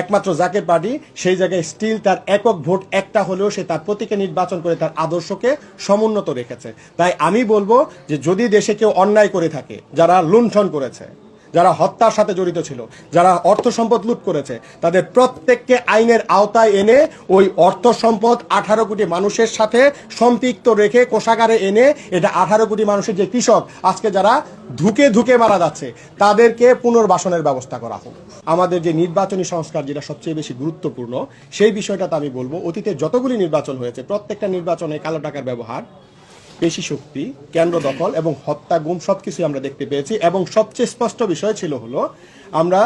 একমাত্র যাকে পার্টি, সেই জায়গায় স্টিল তার একক ভোট একটা হলেও সে তার প্রতীকে নির্বাচন করে তার আদর্শকে সমুন্নত রেখেছে। তাই আমি বলব যে যদি দেশে কেউ অন্যায় করে থাকে, যারা লুণ্ঠন করেছে যারা হত্যার সাথে জড়িত ছিল, যারা অর্থ সম্পদ লুট করেছে, তাদের প্রত্যেককে আইনের আওতায় এনে ওই অর্থ সম্পদ আঠারো কোটি মানুষের সাথে সম্পৃক্ত রেখে কোষাগারে এনে এটা আঠারো কোটি মানুষের যে কৃষক, আজকে যারা ধুকে ধুকে মারা যাচ্ছে, তাদেরকে পুনর্বাসনের ব্যবস্থা করা হোক। আমাদের যে নির্বাচনী সংস্কার যেটা সবচেয়ে বেশি গুরুত্বপূর্ণ, সেই বিষয়টাতে আমি বলব, অতীতে যতগুলি নির্বাচন হয়েছে, প্রত্যেকটা নির্বাচনে কালো টাকার ব্যবহার পেশি শক্তি, কেন্দ্র দখল এবং হত্যা, গুম সবকিছু আমরা দেখতে পেয়েছি এবং সবচেয়ে স্পষ্ট বিষয় ছিল হলো, আমরা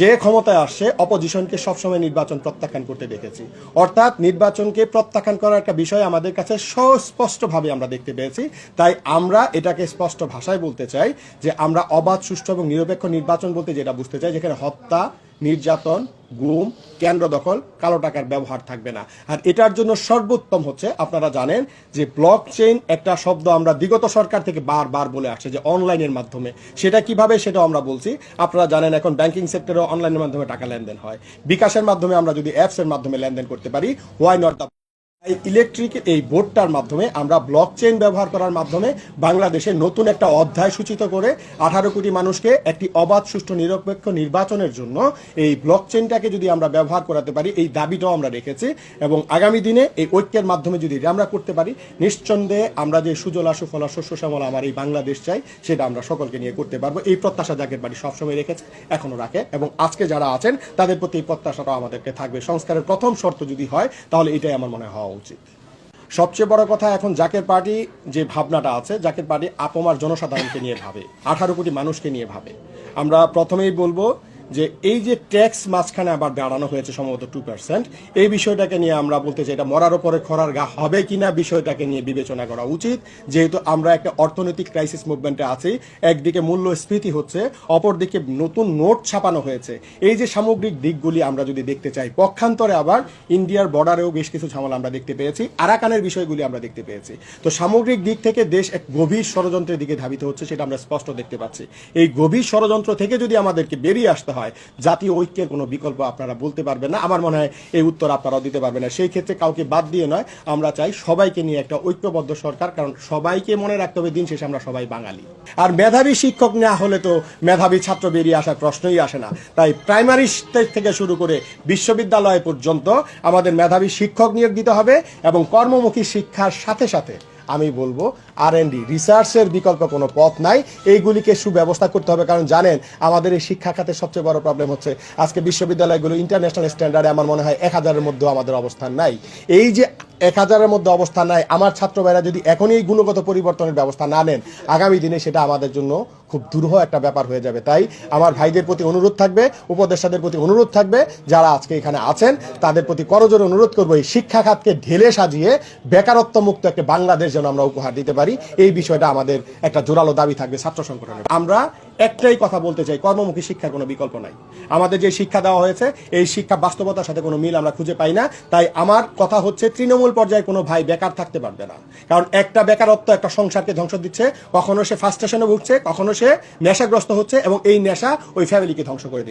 যে ক্ষমতায় আসছে অপোজিশনকে সবসময় নির্বাচন প্রত্যাখ্যান করতে দেখেছি। অর্থাৎ নির্বাচনকে প্রত্যাখ্যান করার একটা বিষয় আমাদের কাছে সুস্পষ্টভাবে আমরা দেখতে পেয়েছি। তাই আমরা এটাকে স্পষ্ট ভাষায় বলতে চাই যে আমরা অবাধ, সুষ্ঠু এবং নিরপেক্ষ নির্বাচন বলতে যেটা বুঝতে চাই, যেখানে হত্যা নির্যাতন, গুম, কেন্দ্র দখল, কালো টাকার ব্যবহার থাকবে না। আর এটার জন্য সর্বোত্তম হচ্ছে, আপনারা জানেন যে ব্লক চেইন একটা শব্দ আমরা বিগত সরকার থেকে বারবার বলে আসছে যে অনলাইনের মাধ্যমে। সেটা কীভাবে সেটা আমরা বলছি। আপনারা জানেন এখন ব্যাংকিং সেক্টরেও অনলাইনের মাধ্যমে টাকা লেনদেন হয়। বিকাশের মাধ্যমে আমরা যদি অ্যাপসের মাধ্যমে লেনদেন করতে পারি হোয়াই নট দ্য এই ইলেকট্রিক এই বোর্ডটার মাধ্যমে আমরা ব্লক চেইন ব্যবহার করার মাধ্যমে বাংলাদেশে নতুন একটা অধ্যায় সূচিত করে আঠারো কোটি মানুষকে একটি অবাধ, সুষ্ঠু, নিরপেক্ষ নির্বাচনের জন্য এই ব্লক চেইনটাকে যদি আমরা ব্যবহার করাতে পারি, এই দাবিটাও আমরা রেখেছি এবং আগামী দিনে এই ঐক্যের মাধ্যমে যদি আমরা করতে পারি, নিঃসন্দেহে আমরা যে সুজলা, সুফলা, শস্য শ্যামলা আমার এই বাংলাদেশ চাই, সেটা আমরা সকলকে নিয়ে করতে পারব। এই প্রত্যাশা জাগের বাড়ি সবসময় রেখেছে এখনও রাখে এবং আজকে যারা আছেন, তাদের প্রতি এই প্রত্যাশাটাও আমাদেরকে থাকবে। সংস্কারের প্রথম শর্ত যদি হয়, তাহলে এটাই আমার মনে হয়। উচিত। সবচেয়ে বড় কথা এখন জাকের পার্টি যে ভাবনাটা আছে, জাকের পার্টি আপমার জনসাধারণকে নিয়ে ভাবে, আঠারো কোটি মানুষকে নিয়ে ভাবে। আমরা প্রথমেই বলব যে এই যে ট্যাক্স মাঝখানে আবার বাড়ানো হয়েছে সম্ভবত টু পার্সেন্ট এই বিষয়টাকে নিয়ে আমরা বলতে চাই এটা মরার ওপরে খরার গা হবে কিনা বিষয়টাকে নিয়ে বিবেচনা করা উচিত। যেহেতু আমরা একটা অর্থনৈতিক ক্রাইসিস মুভমেন্টে আছি, একদিকে মূল্যস্ফীতি হচ্ছে, অপরদিকে নতুন নোট ছাপানো হয়েছে। এই যে সামগ্রিক দিকগুলি আমরা যদি দেখতে চাই, পক্ষান্তরে আবার ইন্ডিয়ার বর্ডারেও বেশ কিছু ঝামেলা আমরা দেখতে পেয়েছি, আরাকানের বিষয়গুলি আমরা দেখতে পেয়েছি। তো সামগ্রিক দিক থেকে দেশ এক গভীর ষড়যন্ত্রের দিকে ধাবিত হচ্ছে, সেটা আমরা স্পষ্ট দেখতে পাচ্ছি। এই গভীর ষড়যন্ত্র থেকে যদি আমাদেরকে বেরিয়ে আসতে হয় জাতীয় ঐক্যের কোনো বিকল্প আপনারা বলতে পারবেন না। আমার মনে হয় এই উত্তর আপনারাও দিতে পারবেন না। সেই ক্ষেত্রে কাউকে বাদ দিয়ে নয়, আমরা চাই সবাইকে নিয়ে একটা ঐক্যবদ্ধ সরকার, কারণ সবাইকে মনে রাখতে হবে দিন শেষে আমরা সবাই বাঙালি। আর মেধাবী শিক্ষক না হলে তো মেধাবী ছাত্র বেরিয়ে আসার প্রশ্নই আসে না। তাই প্রাইমারি থেকে শুরু করে বিশ্ববিদ্যালয় পর্যন্ত আমাদের মেধাবী শিক্ষক নিয়োগ দিতে হবে এবং কর্মমুখী শিক্ষার সাথে সাথে আমি বলব আর এন ডি রিসার্চের বিকল্প কোনো পথ নাই। এইগুলিকে সুব্যবস্থা করতে হবে, কারণ জানেন, আমাদের এই শিক্ষা খাতে সবচেয়ে বড় প্রবলেম হচ্ছে, আজকে বিশ্ববিদ্যালয়গুলো ইন্টারন্যাশনাল স্ট্যান্ডার্ডে আমার মনে হয় এক হাজারের মধ্যেও আমাদের অবস্থান নাই। এই যে এক হাজারের মধ্যে অবস্থান নাই, আমার ছাত্র ভাইরা যদি এখনই গুণগত পরিবর্তনের ব্যবস্থা না নেন, আগামী দিনে সেটা আমাদের জন্য খুব দুরূহ একটা ব্যাপার হয়ে যাবে। তাই আমার ভাইদের প্রতি অনুরোধ থাকবে, উপদেষ্টাদের প্রতি অনুরোধ থাকবে, যারা আজকে এখানে আছেন, তাদের প্রতি করজোর অনুরোধ করব এই শিক্ষা খাতকে ঢেলে সাজিয়ে বেকারত্ব মুক্ত একটা বাংলাদেশ যেন আমরা উপহার দিতে পারি। এই বিষয়টা আমাদের একটা জোরালো দাবি থাকবে ছাত্র সংগঠনের। আমরা একটাই কথা বলতে চাই, কর্মমুখী শিক্ষার কোনো বিকল্প নাই। আমাদের যে শিক্ষা দেওয়া হয়েছে, এই শিক্ষা বাস্তবতার সাথে কোনো মিল আমরা খুঁজে পাই না। তাই আমার কথা হচ্ছে, তৃণমূল পর্যায়ে কোনো ভাই বেকার থাকতে পারবে না। কারণ একটা বেকারত্ব একটা সংসারকে ধ্বংস দিচ্ছে, কখনো সে ফার্স্টেশনে ভুগছে, কখনো সে নেশাগ্রস্ত হচ্ছে এবং এই নেশা ওই ফ্যামিলিকে ধ্বংস করে দিচ্ছে।